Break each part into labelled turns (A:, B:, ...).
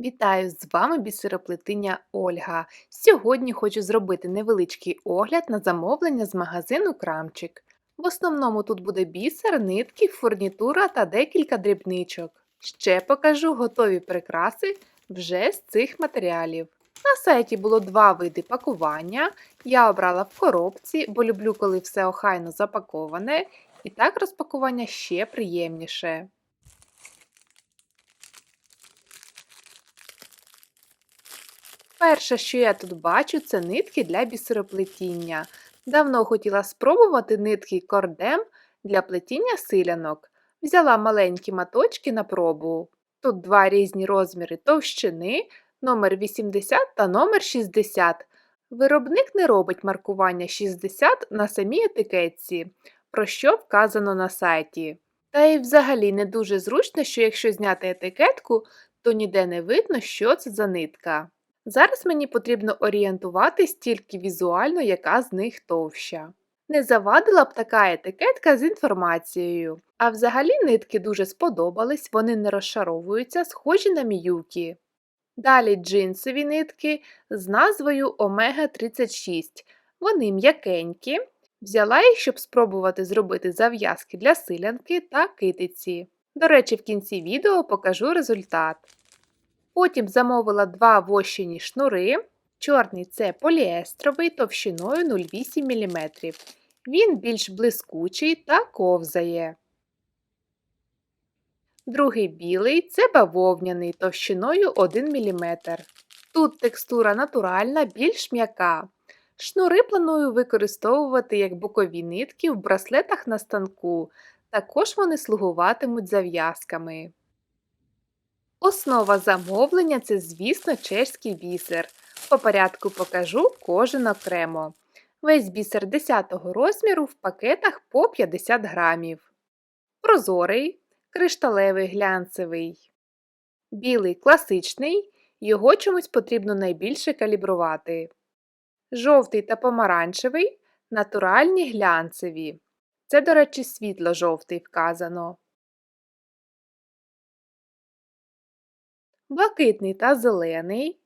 A: Вітаю! З вами бісероплетиня Ольга. Сьогодні хочу зробити невеличкий огляд на замовлення з магазину Крамчик. В основному тут буде бісер, нитки, фурнітура та декілька дрібничок. Ще покажу готові прикраси вже з цих матеріалів. На сайті було два види пакування. Я обрала в коробці, бо люблю, коли все охайно запаковане, і так розпакування ще приємніше. Перше, що я тут бачу, це нитки для бісероплетіння. Давно хотіла спробувати нитки кордем для плетіння силянок. Взяла маленькі маточки на пробу. Тут два різні розміри товщини, номер 80 та номер 60. Виробник не робить маркування 60 на самій етикетці, про що вказано на сайті. Та й взагалі не дуже зручно, що якщо зняти етикетку, то ніде не видно, що це за нитка. Зараз мені потрібно орієнтуватись тільки візуально, яка з них товща. Не завадила б така етикетка з інформацією, а взагалі нитки дуже сподобались, вони не розшаровуються, схожі на міюкі. Далі джинсові нитки з назвою Омега 36. Вони м'якенькі. Взяла їх, щоб спробувати зробити зав'язки для силянки та китиці. До речі, в кінці відео покажу результат. Потім замовила два вощені шнури. Чорний це поліестровий товщиною 0,8 мм. Він більш блискучий та ковзає. Другий білий це бавовняний товщиною 1 мм. Тут текстура натуральна, більш м'яка. Шнури планую використовувати як бокові нитки в браслетах на станку, також вони слугуватимуть зав'язками. Основа замовлення це, звісно, чеський бісер. По порядку покажу кожен окремо. Весь бісер 10 розміру в пакетах по 50 грамів. Прозорий, кришталевий глянцевий. Білий класичний, його чомусь потрібно найбільше калібрувати. Жовтий та помаранчевий натуральні глянцеві. Це, до речі, світло-жовтий вказано. Блакитний та зелений,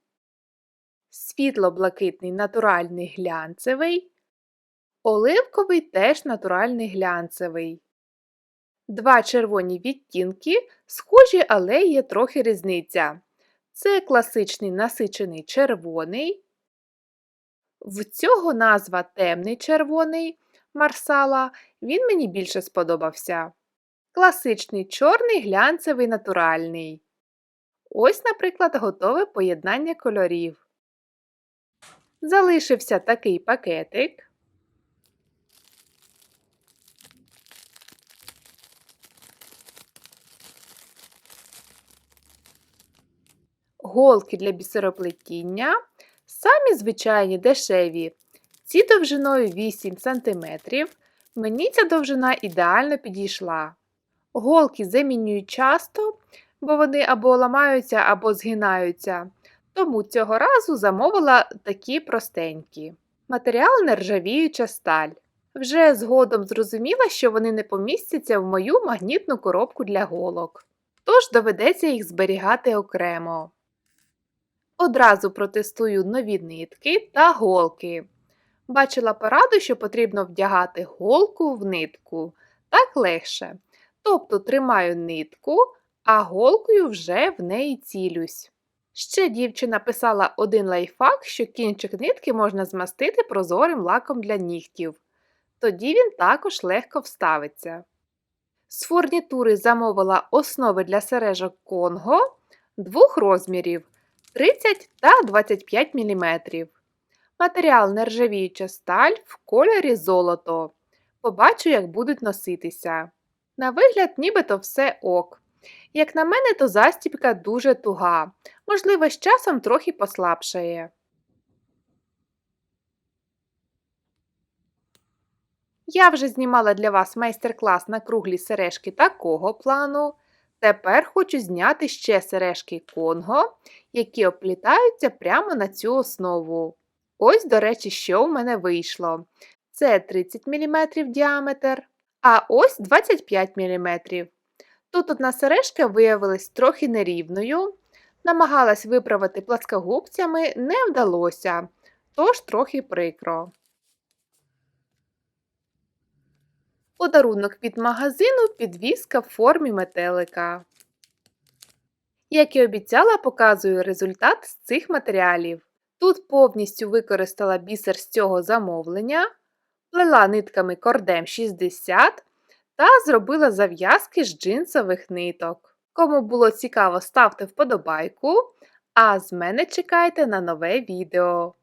A: світло-блакитний натуральний глянцевий, оливковий теж натуральний глянцевий. Два червоні відтінки, схожі, але є трохи різниця. Це класичний насичений червоний. В цього назва темний червоний марсала, він мені більше сподобався. Класичний чорний глянцевий натуральний. Ось, наприклад, готове поєднання кольорів. Залишився такий пакетик. Голки для бісероплетіння. Самі звичайні дешеві. Ці довжиною 8 см. Мені ця довжина ідеально підійшла. Голки замінюють часто, бо вони або ламаються, або згинаються. Тому цього разу замовила такі простенькі. Матеріал нержавіюча сталь. Вже згодом зрозуміла, що вони не помістяться в мою магнітну коробку для голок. Тож доведеться їх зберігати окремо. Одразу протестую нові нитки та голки. Бачила пораду, що потрібно вдягати голку в нитку. Так легше. Тобто тримаю нитку, а голкою вже в неї цілюсь. Ще дівчина писала один лайфхак, що кінчик нитки можна змастити прозорим лаком для нігтів. Тоді він також легко вставиться. З фурнітури замовила основи для сережок Конго двох розмірів 30 та 25 мм. Матеріал нержавіюча сталь в кольорі золото. Побачу, як будуть носитися. На вигляд, нібито все ок. Як на мене, то застібка дуже туга, можливо, з часом трохи послабшає. Я вже знімала для вас майстер-клас на круглі сережки такого плану. Тепер хочу зняти ще сережки Конго, які оплітаються прямо на цю основу. Ось, до речі, що в мене вийшло. Це 30 мм діаметр, а ось 25 мм. Тут одна сережка виявилась трохи нерівною, Намагалась виправити пласкогубцями, не вдалося, тож трохи прикро. Подарунок від магазину підвіска в формі метелика. Як і обіцяла, показую результат з цих матеріалів. Тут повністю використала бісер з цього замовлення, плела нитками кордем 60 та зробила зав'язки з джинсових ниток. Кому було цікаво, ставте вподобайку, а з мене чекайте на нове відео.